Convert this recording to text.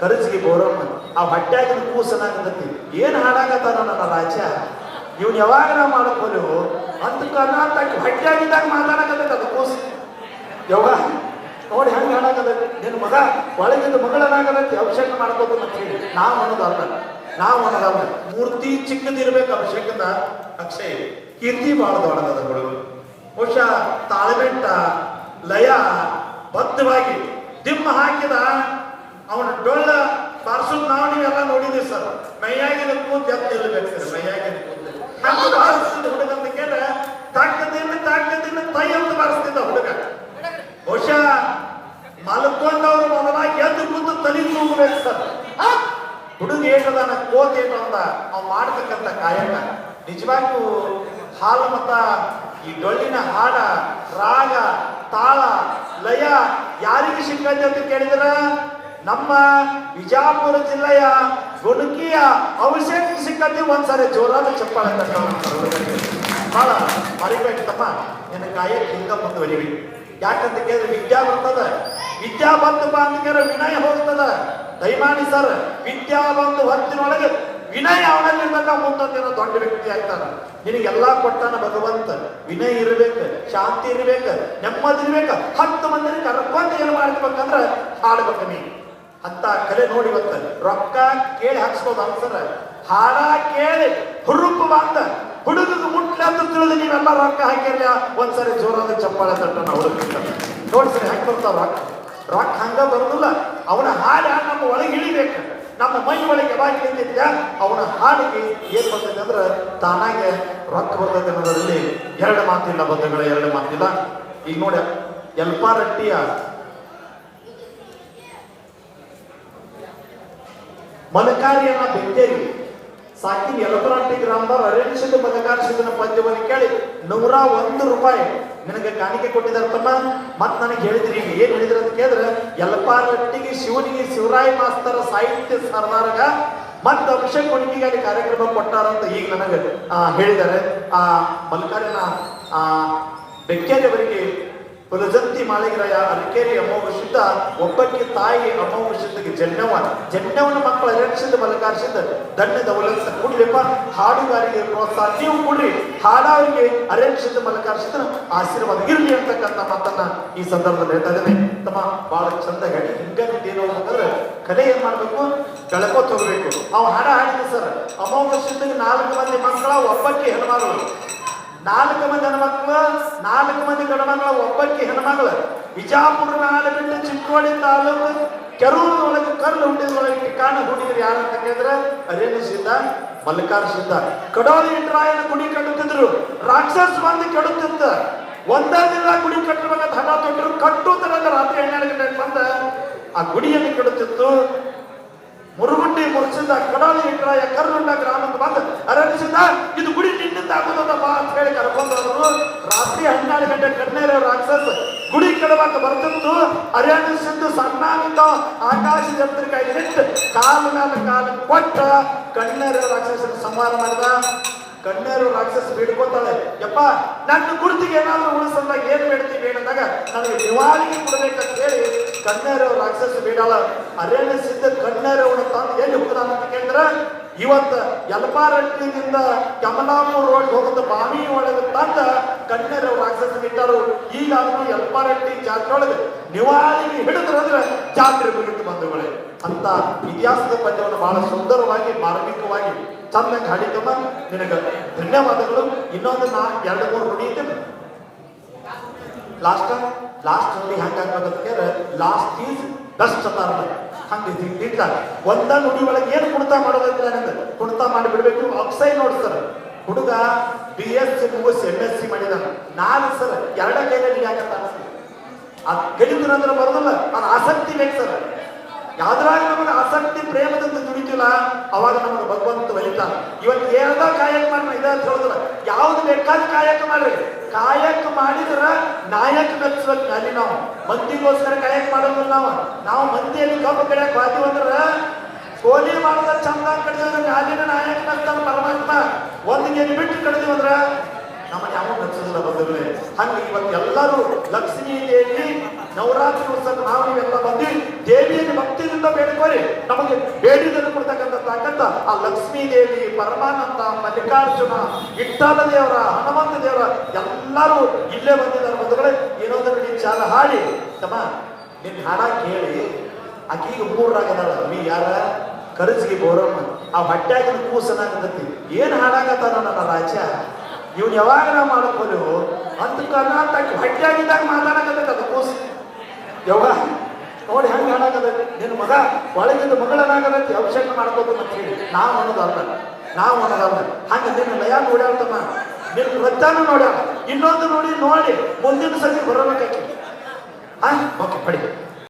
ಕರಜಿಗೆ ಬೋರಮ್ಮ ಆ ಹೊಟ್ಯಾಗಿನ ಕೂಸನಾಗತ್ತಿ ಏನ್ ಹಾಡಾಗತ್ತಾನ ನನ್ನ ರಾಜ ಇವನ್ ಯಾವಾಗ ನಾ ಮಾಡ್ಕೊಲು ಅಂತ ಕರ್ನಾಟಕ ಹೊಟ್ಯಾಗಿದ್ದಾಗ ಮಾತಾಡಕತ್ತ ಅದು ಕೂಸು. ಯಾವಾಗ ನೋಡಿ ಹೆಂಗ್ ಹಾಡಾಗತ್ತೆ ನಿನ್ನ ಮಗ ಒಳಗಿಂದ ಮಗಳನಾಗತೈತಿ ಅಭಿಷೇಕ ಮಾಡ್ಕೋಬೇಕು ಅಂತ ಹೇಳಿ. ನಾವು ಅನ್ನೋದಲ್ಲ ನಾವು ಅನ್ನೋದಲ್ಲ ಮೂರ್ತಿ ಚಿಕ್ಕದಿರ್ಬೇಕು ಅಭಿಷೇಕದ ಅಕ್ಷಯ. ಕೀರ್ತಿ ಭಾಳ ದೊಡ್ಡದ ಹುಡುಗ ಬಹುಶಃ ತಾಳಬೆಟ್ಟ ಲಯ, ಬದ್ಧವಾಗಿ ದಿಮ್ಮ ಹಾಕಿದ ಅವನ ಡೊಳ್ಳ ಪಾರ್ಸಲ್ ನಾವು ನೀವೆಲ್ಲ ನೋಡಿದೀವಿ ಸರ್. ಮೈಯಾಗಿನ ಕೂತ್ ಎತ್ತ ನಿಲ್ಬೇಕು ಸರ್, ಮೈಯಾಗಿನ ಬಾರಿಸ್ತಿದ್ದ ಹುಡುಗ ಅಂತ ಕೇಳ ತಾಕದಿಂದ ತಾಕದಿಂದ ತೈ ಅಂತ ಬಾರಿಸ್ತಿದ್ದ ಹುಡುಗ. ಬಹುಶಃ ಮಲ್ಕೊಂಡವ್ರು ಮೊದಲಾಗಿ ಎದ್ದು ಕೂತು ತಲೆ ತೂಗಬೇಕು ಸರ್? ಹುಡುಗ ಏಟದಾನ ಕೋತ್ ಏನು ಅಂತ ಅವ್ ಮಾಡ್ತಕ್ಕಂಥ ಕಾಯಕ ನಿಜವಾಗ್ಲೂ ಹಾಲು ಮತ, ಈ ಡೊಳ್ಳಿನ ಹಾಡ, ರಾಗ, ತಾಳ, ಲಯ ಯಾರಿಗೆ ಸಿಕ್ಕಂತ ಅಂತ ಕೇಳಿದ್ರ ನಮ್ಮ ವಿಜಾಪುರ ಜಿಲ್ಲೆಯ ಗುಣಕಿಯ ಔಷಧಿ ಸಿಕ್ಕಂತೆ ಒಂದ್ಸರಿ ಜೋರಾದ ಚಪ್ಪಾಳೆ ಬಹಳ ಮರಿಬೇಕಪ್ಪ ತಮ್ಮ, ನಿನ್ನ ಕಾಯ ಹಿಂಗ ಮುಂದುವರಿವಿ. ಯಾಕಂತ ಕೇಳಿದ್ರೆ ವಿದ್ಯಾ ಬರ್ತದ ವಿದ್ಯಾ ಬಂತು ಬಾ ಅಂತ ವಿನಯ ಹೋಗ್ತದ. ದಯಮಾಡಿ ಸರ್, ವಿದ್ಯಾ ಬಂದು ಹೊತ್ತಿನೊಳಗೆ ವಿನಯ ಅವನಲ್ಲಿರ್ಬೇಕ ಮುಂದೊಂದಿನ ದೊಡ್ಡ ವ್ಯಕ್ತಿ ಆಗ್ತಾನ. ನಿನಗೆಲ್ಲಾ ಕೊಟ್ಟಾನ ಭಗವಂತ. ವಿನಯ ಇರ್ಬೇಕು, ಶಾಂತಿ ಇರ್ಬೇಕು, ನೆಮ್ಮದಿ ಇರ್ಬೇಕು. ಹತ್ತು ಮಂದಿನ ಕರ್ಕೊಂಡು ಏನು ಮಾಡ್ಬೇಕಂದ್ರ ಹಾಡ್ಬೇಕು ನೀ. ಅಂತ ಕಲೆ ನೋಡಿ ಇವತ್ತು ರೊಕ್ಕ ಕೇಳಿ ಹಾಕ್ಸ್ಬೋದು ಅನ್ಸರ ಹಾಡ ಕೇಳಿ ಹುರುಪು ಬಂದ ಹುಡುಗದು ಮುಟ್ಲೆ ಅಂತ ತಿಳಿದು ನೀವೆಲ್ಲ ರೊಕ್ಕ ಹಾಕಿರ್ಲ. ಒಂದ್ಸರಿ ಜೋರಾದ ಚಪ್ಪಾಳೆ ತಟ್ಟನ ಹುಡುಗ ನೋಡಿ ಸರಿ, ಹಾಕಿ ಬರ್ತಾವ ರೊಕ್ಕ. ರೊಕ್ಕ ಹಂಗ ಬರುದಿಲ್ಲ. ಅವನ ಹಾಡ ನಮ್ಮ ಒಳಗೆ ಇಳಿಬೇಕು. ನಮ್ಮ ಮೈ ಒಳಗೆ ಯಾವಾಗ ಇಳಿದಿದ್ಯ ಅವನ ಹಾಡಿಗೆ ಏನ್ ಬರ್ತೈತೆ ಅಂದ್ರೆ ತಾನಾಗೆ ರೊಕ್ಕ ಬರ್ತದೆ ಅನ್ನೋದ್ರಲ್ಲಿ ಎರಡು ಮಾತಿಲ್ಲ, ಬಂಧುಗಳ, ಎರಡು ಮಾತಿಲ್ಲ. ಈಗ ನೋಡಿ ಎಲ್ಪಾರಟ್ಟಿಯ ಮಲಕಾರಿಯನ್ನ ಬೆಂದೇರಿ ಸಾಕಿ ಯಲಪರಾಟಿ ಗ್ರಾಮದವ್ರು ಮನಕಾರ ಸಿದ್ಧನ ಪದ್ಯವನ್ನು ಕೇಳಿ ನೂರ ಒಂದು ರೂಪಾಯಿ ನಿನಗೆ ಕಾಣಿಕೆ ಕೊಟ್ಟಿದ್ದಾರೆ ತಮ್ಮ ಮತ್ ನನಗೆ ಹೇಳಿದ್ರಿ ಈಗ ಏನ್ ಹೇಳಿದ್ರಿ ಅಂತ ಕೇಳಿದ್ರೆ ಯಲಪಾರಟ್ಟಿಗೆ ಶಿವನಿಗೆ ಶಿವರಾಯ ಮಾಸ್ತರ ಸಾಹಿತ್ಯ ಸರ್ದಾರಗ ಮತ್ತೆ ಅಭಿಷೇಕ್ ಅಲ್ಲಿ ಕಾರ್ಯಕ್ರಮ ಕೊಟ್ಟಾರಂತ ಈಗ ನನಗೆ ಹೇಳಿದ್ದಾರೆ. ಆ ಮಲ್ಕಾರಿನ ಬೆಕ್ಕೇರಿ ಅವರಿಗೆ ಕುಲಜಂತಿ ಮಾಳಿಗರಾಯ ಅರಕೇರಿ ಶುದ್ಧ ಒಬ್ಬಕ್ಕೆ ತಾಯಿ ಶುದ್ಧಗೆ ಜನ್ಯವ ಜನ್ಯವನ ಮಕ್ಕಳ ರಕ್ಷಿಸಿದ ಬಲಕಾರಿಸಿದ ದಂಡದ ಒಲಸ ಕೊಡ್ಲಿಪ್ಪ ಹಾಡುಗಾರಿಗೆ ಪ್ರೋತ್ಸಾಹ ನೀವು ಕೊಡ್ರಿ ಹಾಡಾವರಿಗೆ ಅರಕ್ಷಿತ ಬಲಕಾರಿಸಿದ ಆಶೀರ್ವಾದ ಇರ್ಲಿ ಅಂತಕ್ಕಂಥ ಮಾತನ್ನ ಈ ಸಂದರ್ಭದಲ್ಲಿ ಹೇಳ್ತಾ ಇದ್ದೇನೆ. ತಮ್ಮ ಬಹಳ ಚಂದ ಹೇಳಿ ಹಿಂಗೇನು ಅಂತಂದ್ರೆ ಕಲೆ ಏನ್ ಮಾಡ್ಬೇಕು? ಬೆಳಕೋತ್ ಹೋಗ್ಬೇಕು ಅವ್ ಹಾಡ ಹಾಡಿದ ಸರ್ ಶುದ್ಧಗೆ ನಾಲ್ಕು ಮಂದಿ ಮಕ್ಕಳ, ಒಬ್ಬಕ್ಕೆ ಹೆಣ್ಮಗಳು. ನಾಲ್ಕು ಮಂದಿ ಹೆಣ್ಮಕ್ಳು, ನಾಲ್ಕು ಮಂದಿ ಗಡಮಗಳ ಒಬ್ಬಕ್ಕೆ ಹೆಣ್ಮಗಳು ಬಿಜಾಪುರ ನಾಡು ಬಿಟ್ಟು ಚಿಕ್ಕೋಡಿ ತಾಲೂಕು ಕೆರೂರು ಒಳಗೆ ಕರ್ಲು ಹುಟ್ಟಿದ ಒಳಗೆ ಠಿಕಾಣ ಹುಡುಗರು ಯಾರು ಅಂತ ಕೇಳಿದ್ರೆ ಅರೇನು ಸಿದ್ಧ ಮಲ್ಲಿಕಾರ್ ಸಿದ್ಧ ಕಡೋಳಿ ಇಂಟ್ರಾಯನ ಗುಡಿ ಕಟ್ಟುತ್ತಿದ್ರು. ರಾಕ್ಷಸ ಬಂದು ಕೆಡುತ್ತಿದ್ದ ಒಂದೇ ದಿನ ಗುಡಿ ಕಟ್ಟಬೇಕಂತ ಹಣ ತೊಟ್ಟರು ತನಕ ರಾತ್ರಿ ಹನ್ನೆರಡು ಗಂಟೆಗೆ ಬಂದ ಆ ಗುಡಿಯನ್ನು ಕೆಡುತ್ತಿತ್ತು. ಮುರುಗುಂಡಿ ಮುರುಸಿದ ಕಡಾಲಿ ಇಟ್ರಾಯ ಕರ್ಲುಂಡ ಗ್ರಾಮಕ್ಕೆ ಬಂದ. ಅರಣ್ಯಸಿದ್ದ ಇದು ಗುಡಿ ನಿನ್ನಿಂದ ಆಗುದಪ್ಪ ಅಂತ ಹೇಳಿ ಕರ್ಕೊಂಡವರು ರಾತ್ರಿ ಹನ್ನೆರಡು ಗಂಟೆ ಕಣ್ಣೇರ ರಾಕ್ಷಸ ಗುಡಿ ಕೆಡವಾಗ ಬರ್ತಿತ್ತು. ಅರಣಿಸಿದ್ದು ಸಣ್ಣಾಗಿದ್ದ ಆಕಾಶದ ಕೈ ನಿಂತು ಕಾಲು ಮೇಲೆ ಕಾಲು ಕೊಟ್ಟ ಕಣ್ಣೇರ ರಾಕ್ಷಸನ ಸಂಹಾರ ಮಾಡಿದ. ಕಣ್ಣೇರು ರಾಕ್ಷಸ ಬೇಡ್ಕೋತಾಳೆ ಯಪ್ಪ, ನನ್ನ ಗುರುತಿಗೆ ಏನಾದ್ರು ಉಳಿಸಂದಾಗ ಏನ್ ಬೇಡ್ತೀವಿ ಬೇಡಂದಾಗ ನನಗೆ ದಿವಾಳಿಗೆ ಕೊಡಬೇಕಂತ ಹೇಳಿ ಕಣ್ಣೇರು ರಾಕ್ಷಸ ಬೇಡಲ್ಲ ಅರಣ್ಯ ಸಿದ್ಧ ಕಣ್ಣೇರವನ ತಂದು ಎಲ್ಲಿ ಹೋಗ್ತಾನಂತ ಕೇಳಿದ್ರ ಇವತ್ತ ಯಲಪಾರಟ್ಟಿನಿಂದ ಕಮಲಾಪುರ ರೋಡ್ ಹೋಗುತ್ತ ಬಾವಿ ಒಳಗೆ ತಂದ ಕಣ್ಣರ ರಾಕ್ಷಸ ಬಿಟ್ಟರು ಈಗ ಅದನ್ನು ಯಲಪಾರಟ್ಟಿ ಜಾತ್ರೆ ಒಳಗೆ ನಿವಾಳಿಗೆ ಹಿಡಿದ್ರಂದ್ರೆ ಜಾತ್ರೆ ಮುಗಿತು ಬಂಧುಗಳೇ. ಅಂತ ಇತಿಹಾಸದ ಪದ್ಯವನ್ನು ಬಹಳ ಸುಂದರವಾಗಿ, ಮಾರ್ಮಿಕವಾಗಿ ಚೆನ್ನಾಗಿ ಹಾಡಿದ್ದಮ್ಮ ನಿನಗೆ ಧನ್ಯವಾದಗಳು. ಇನ್ನೊಂದು ನಾ ಎರಡು ಮೂರು ನುಡಿಯುತ್ತೇನೆ ಲಾಸ್ಟ್ ಲಾಸ್ಟ್ ನುಡಿ ಹೆಂಗೆ ಆಗ್ಬೇಕಂತ ಕೇಳಿದ್ರೆ ಲಾಸ್ಟ್ ಈಸ್ ಬೆಸ್ಟ್ ಅಂತಾರ ಹಂಗೆ ತಿಂತ ಒಂದ ನುಡಿ ಒಳಗೆ ಏನು ಕುಣಿತ ಮಾಡೋದಂದ್ರೆ ನನಗೆ ಕುಣಿತ ಮಾಡಿ ಬಿಡ್ಬೇಕು ಅಕ್ಸೈ ನೋಡಿ ಹುಡುಗ ಬಿ ಎಸ್ ಸಿ ಮುಗಿಸಿ ಎಂ ಎಸ್ ಸಿ ಮಾಡಿದ ನಾನು ಸರ್, ಎರಡ ಕೈಯಲ್ಲಿ ಯಾಕಂತ ಅದು ಅಂದ್ರೆ ಬರೋದಿಲ್ಲ, ಅದು ಆಸಕ್ತಿ ಬೇಕು ಸರ್. ಯಾವ್ದ್ರಾಗ ನಮಗೆ ಆಸಕ್ತಿ, ಪ್ರೇಮದಂತ ದುಡಿತಿಲ್ಲ, ಅವಾಗ ನಮಗೆ ಭಗವಂತ ಒಲಿತಾನ ಇವತ್ತು ಏನದ ಕಾಯಕ ಮಾಡ್ರಿ ಇದ ಅಂತ ಯಾವ್ದು ಬೇಕಾದ ಕಾಯಕ ಮಾಡ್ರಿ. ಕಾಯಕ ಮಾಡಿದ್ರ ನಾಯಕ ಮೆಚ್ಚಬೇಕು ಅಲ್ಲಿ ನಾವು. ಮಂದಿಗೋಸ್ಕರ ಕಾಯಕ ಮಾಡೋದಿಲ್ಲ ನಾವು. ನಾವು ಮಂದಿಯಲ್ಲಿ ಕಬ್ಬು ಕಡೆಯಕ್ ಹೋದ್ವಿ ಅಂದ್ರ ಕೋಲಿ ಮಾಡಿದ ಚಂದ ಕಡಿದ್ರೆ ಅಲ್ಲಿನ ನಾಯಕ ಮೆಚ್ತಾನ ಪರಮಾತ್ಮ. ಒಂದು ಗೆಲ್ಲಿ ಬಿಟ್ಟು ಕಡಿದ್ವಿ ಅಂದ್ರ ನಮ್ಮ ಯಾವ ಮೆಚ್ಚೋದಿಲ್ಲ ಬಂಧುಗಳೇ ಹಂಗೆ ಇವತ್ತು ಎಲ್ಲರೂ ಲಕ್ಷ್ಮೀ ದೇವಿ ನವರಾತ್ರಿ ಉತ್ಸವ ನಾವು ನೀವೆಲ್ಲ ಬಂದು ದೇವಿಯನ್ನು ಭಕ್ತಿಯಿಂದ ಬೇಡ್ಕೋರಿ ನಮಗೆ ಬೇಡಿದಲ್ಲಿ ಕೊಡ್ತಕ್ಕಂಥ ತಾಕತ್ತ ಆ ಲಕ್ಷ್ಮೀ ದೇವಿ, ಪರಮಾನಂದ, ಮಲ್ಲಿಕಾರ್ಜುನ ಇಟ್ಟಾಲ ದೇವರ, ಹನುಮಂತ ದೇವರ ಎಲ್ಲರೂ ಇಲ್ಲೇ ಬಂದಿದ್ದಾರೆ ಬಂಧುಗಳೇ. ಏನೊಂದು ನೀನು ಚಾಲ ಹಾಡಿ. ತಮ್ಮ, ನಿನ್ ಹಾಡ ಕೇಳಿ. ಆಕೀಗ ಮೂರ್ರಾಗದಾಳ ನೀ ಯಾರ? ಕರಜಿಗೆ ಬೋರಮ್ಮ ಆ ಹೊಟ್ಯಾಗಿನ ಕೂಸನಾಗತೈತಿ ಏನ್ ಹಾಡಾಗತ್ತಾನ ನನ್ನ ರಾಜ ಇವ್ನು ಯಾವಾಗ ನಾವು ಮಾಡಬಹುದು ಅಂತ ಕರ್ನಾಟಕ ಹೊಟ್ಟೆಯಾಗಿದ್ದಾಗ ಮಾತಾಡಕತ್ತೈತೆ ಅದು ಕೂಸು. ಯಾವಾಗ ನೋಡಿ ಹೆಂಗೆ ಹಾಡಾಗದೈತಿ ನಿನ್ನ ಮಗ ಒಳಗಿಂದ ಮಗಳನಾಗದೈತಿ ಅಭಿಷೇಕ ಮಾಡ್ಕೋದು ಅಂತ ಹೇಳಿ. ನಾವು ಅನ್ನೋದಲ್ಲ ನಾವು ಅನ್ನೋದಲ್ಲ ಹಾಗೆ ನಿನ್ನ ಲಯ ನೋಡ್ಯಾಳ್ತಮ್ಮ ನಿನ್ನ ವೃತ್ತಾನು ನೋಡ್ಯಾಳ. ಇನ್ನೊಂದು ನೋಡಿ ನೋಡಿ, ಮುಂದಿನ ಸತಿ ಬರಬೇಕಾಗಿ ಹಾ ಓಕೆ ಪಡಿ